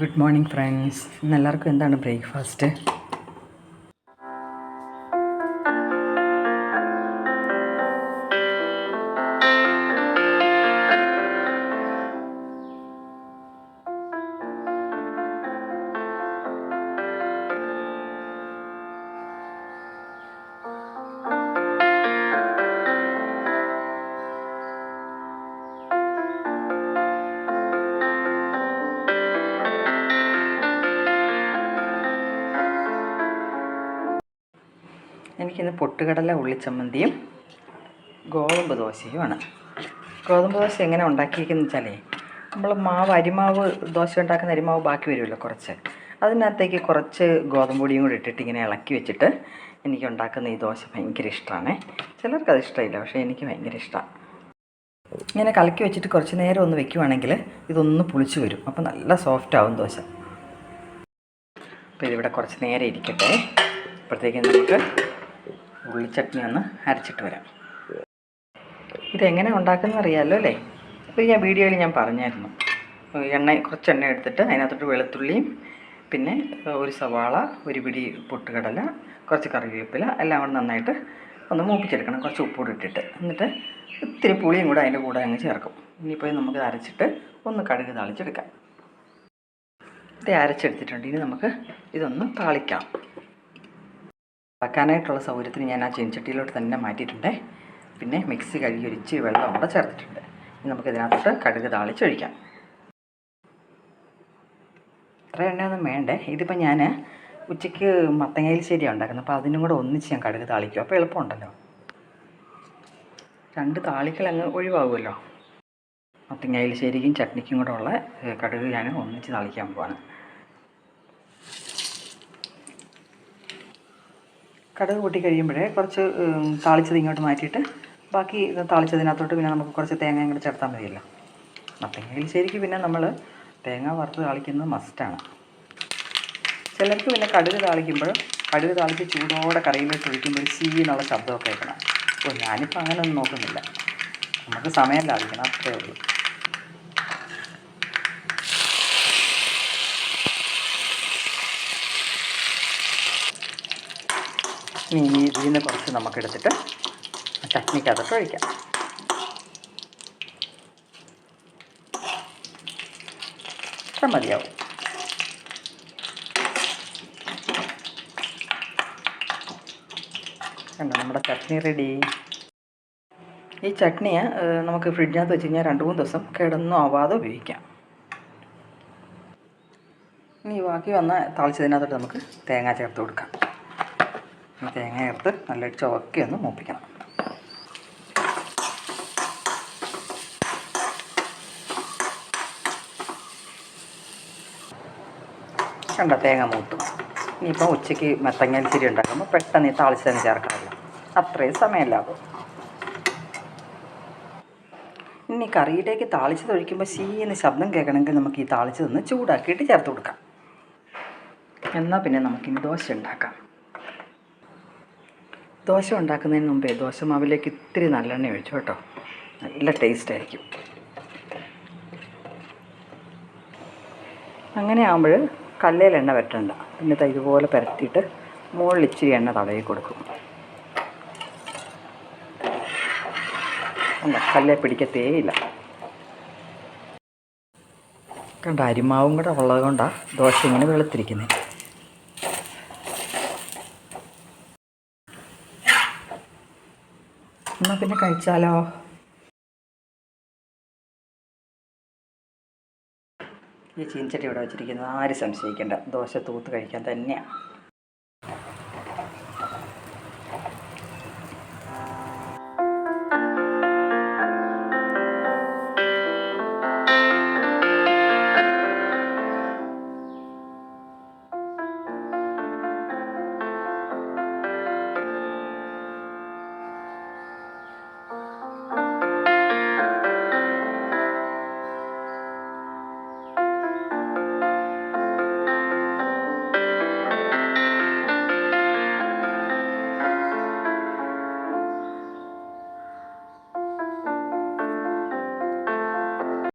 Good morning friends ഇന്ന് എല്ലാവർക്കും എന്താണ് ബ്രേക്ക്ഫാസ്റ്റ്? എനിക്കിന്ന് പൊട്ടുകടല ഉള്ളിച്ചമ്മന്തിയും ഗോതമ്പ് ദോശയുമാണ്. ഗോതമ്പ് ദോശ എങ്ങനെ ഉണ്ടാക്കിയിരിക്കുന്നത് വെച്ചാലേ നമ്മൾ മാവ് അരിമാവ് ദോശ ഉണ്ടാക്കുന്ന അരിമാവ് ബാക്കി വരുമല്ലോ കുറച്ച്. അതിനകത്തേക്ക് കുറച്ച് ഗോതമ്പ് പൊടിയും കൂടി ഇട്ടിട്ട് ഇങ്ങനെ ഇളക്കി വെച്ചിട്ട് എനിക്ക് ഉണ്ടാക്കുന്ന ഈ ദോശ ഭയങ്കര ഇഷ്ടമാണ്. ചിലർക്ക് അത് ഇഷ്ടമില്ല പക്ഷേ എനിക്ക് ഭയങ്കര ഇഷ്ടമാണ് ഇങ്ങനെ കലക്കി വെച്ചിട്ട് കുറച്ച് നേരം ഒന്ന് വെക്കുവാണെങ്കിൽ ഇതൊന്ന് പുളിച്ച് വരും. അപ്പോൾ നല്ല സോഫ്റ്റ് ആവും ദോശ. അപ്പോൾ ഇതിവിടെ കുറച്ച് നേരം ഇരിക്കട്ടെ. അപ്പോഴത്തേക്കും നമുക്ക് ഉള്ളിച്ചട്നി ഒന്ന് അരച്ചിട്ട് വരാം. ഇതെങ്ങനെ ഉണ്ടാക്കുന്നത് അറിയാമല്ലോ അല്ലേ? അപ്പോൾ ഞാൻ വീഡിയോയിൽ ഞാൻ പറഞ്ഞായിരുന്നു. എണ്ണ കുറച്ച് എണ്ണ എടുത്തിട്ട് അതിനകത്തോട്ട് വെളുത്തുള്ളിയും പിന്നെ ഒരു സവാള ഒരു പിടി പൊട്ടുകടല കുറച്ച് കറിവേപ്പില എല്ലാം കൂടെ നന്നായിട്ട് ഒന്ന് മൂപ്പിച്ചെടുക്കണം. കുറച്ച് ഉപ്പൂടെ ഇട്ടിട്ട്. എന്നിട്ട് ഇത്തിരി പുളിയും കൂടെ അതിന്റെ കൂടെ അങ്ങ് ചേർക്കും. ഇനിയിപ്പോൾ നമുക്ക് അരച്ചിട്ട് ഒന്ന് കടുക് താളിച്ചെടുക്കാം. ഇത് അരച്ചെടുത്തിട്ടുണ്ട്. ഇനി നമുക്ക് ഇതൊന്ന് താളിക്കാം. ഇളക്കാനായിട്ടുള്ള സൗകര്യത്തിന് ഞാൻ ആ ചീനച്ചട്ടിയിലോട്ട് തന്നെ മാറ്റിയിട്ടുണ്ട്. പിന്നെ മിക്സി കഴുകി ഒരിച്ച് വെള്ളം കൂടെ ചേർത്തിട്ടുണ്ട്. ഇനി നമുക്ക് ഇതിനകത്തോട്ട് കടുക് താളിച്ചൊഴിക്കാം ഇത്ര എണ്ണയൊന്നും വേണ്ടേ? ഇതിപ്പോൾ ഞാൻ ഉച്ചയ്ക്ക് മത്തങ്ങയിൽ ശരിയാണ് ഉണ്ടാക്കുന്നത്. അപ്പോൾ അതിനും കൂടെ ഒന്നിച്ച് ഞാൻ കടുക് താളിക്കും. അപ്പോൾ എളുപ്പമുണ്ടല്ലോ. രണ്ട് താളിക്കൽ അങ്ങ് ഒഴിവാകുമല്ലോ. മത്തങ്ങയിൽ ശരിക്കും ചട്നിക്കും കൂടെ ഉള്ള കടുക് ഞാൻ ഒന്നിച്ച് താളിക്കാൻ പോവാണ്. കടുക് കൂട്ടി കഴിയുമ്പോഴേ കുറച്ച് താളിച്ചത് ഇങ്ങോട്ട് മാറ്റിയിട്ട് ബാക്കി താളിച്ചതിനകത്തോട്ട് പിന്നെ നമുക്ക് കുറച്ച് തേങ്ങ ഇങ്ങോട്ട് ചേർത്താൽ മതിയല്ലോ. മത്തങ്ങയിൽ ശരിക്കും പിന്നെ നമ്മൾ തേങ്ങ വറുത്ത് താളിക്കുന്നത് മസ്റ്റാണ് ചിലർക്ക് പിന്നെ കടുക് താളിക്കുമ്പോൾ കടുക് താളിച്ച് ചൂടോടെ കറിയിലേക്ക് ഒഴിക്കുമ്പോൾ ഒരു ചീന്നുള്ള ശബ്ദമൊക്കെ കേൾക്കണം. അപ്പോൾ ഞാനിപ്പോൾ അങ്ങനെ ഒന്നും നോക്കുന്നില്ല. നമുക്ക് സമയം ലാഭിക്കണം അത്രേ ഉള്ളൂ. ഇനി ഇതിൽ നിന്ന് കുറച്ച് നമുക്കെടുത്തിട്ട് ചട്നിക്കകത്തോട്ട് ഒഴിക്കാം. ഇത്ര മതിയാവും. കണ്ടോ നമ്മുടെ ചട്നി റെഡി. ഈ ചട്നി നമുക്ക് ഫ്രിഡ്ജിനകത്ത് വെച്ച് കഴിഞ്ഞാൽ രണ്ട് മൂന്ന് ദിവസം കിടന്നും ആവാതെ ഉപയോഗിക്കാം. ഇനി ബാക്കി വന്ന താളിച്ചതിനകത്തോട്ട് നമുക്ക് തേങ്ങ ചേർത്ത് കൊടുക്കാം. തേങ്ങ ചേർത്ത് നല്ല ചുവക്കി ഒന്ന് മൂപ്പിക്കണം. കണ്ട തേങ്ങ മൂത്തും. ഇനിയിപ്പം ഉച്ചയ്ക്ക് മത്തങ്ങാലിച്ചിരി ഉണ്ടാക്കുമ്പോൾ പെട്ടെന്ന് ഈ താളിച്ചതിന് ചേർക്കാറില്ല അത്രയും സമയമില്ലാകും ഇനി കറിയിലേക്ക് താളിച്ചത് ഒഴിക്കുമ്പോൾ ശീന്ന് ശബ്ദം കേൾക്കണമെങ്കിൽ നമുക്ക് ഈ താളിച്ചതൊന്ന് ചൂടാക്കിയിട്ട് ചേർത്ത് കൊടുക്കാം. എന്നാൽ പിന്നെ നമുക്കിനി ദോശ ഉണ്ടാക്കാം. ദോശ ഉണ്ടാക്കുന്നതിന് മുമ്പേ ദോശ മാവിലേക്ക് ഇത്തിരി നല്ലെണ്ണ ഒഴിച്ചു കേട്ടോ. നല്ല ടേസ്റ്റ് ആയിരിക്കും. അങ്ങനെ ആകുമ്പോൾ കല്ലേൽ എണ്ണ വരട്ടണ്ട. എന്നിട്ട് ഇതുപോലെ പരത്തിയിട്ട് മുകളിൽ ഇച്ചിരി എണ്ണ തടവി കൊടുക്കും. അല്ല കല്ലേ പിടിക്കത്തേയില്ല കണ്ട? അരിമാവും കൂടെ ഉള്ളത് കൊണ്ടാണ് ദോശ ഇങ്ങനെ വെളുത്തിരിക്കുന്നത് എന്നാൽ പിന്നെ കഴിച്ചാലോ? ഈ ചീനച്ചട്ടി ഇവിടെ വെച്ചിരിക്കുന്നത് ആരും സംശയിക്കേണ്ട. ദോശ തൂത്ത് കഴിക്കാൻ തന്നെയാണ്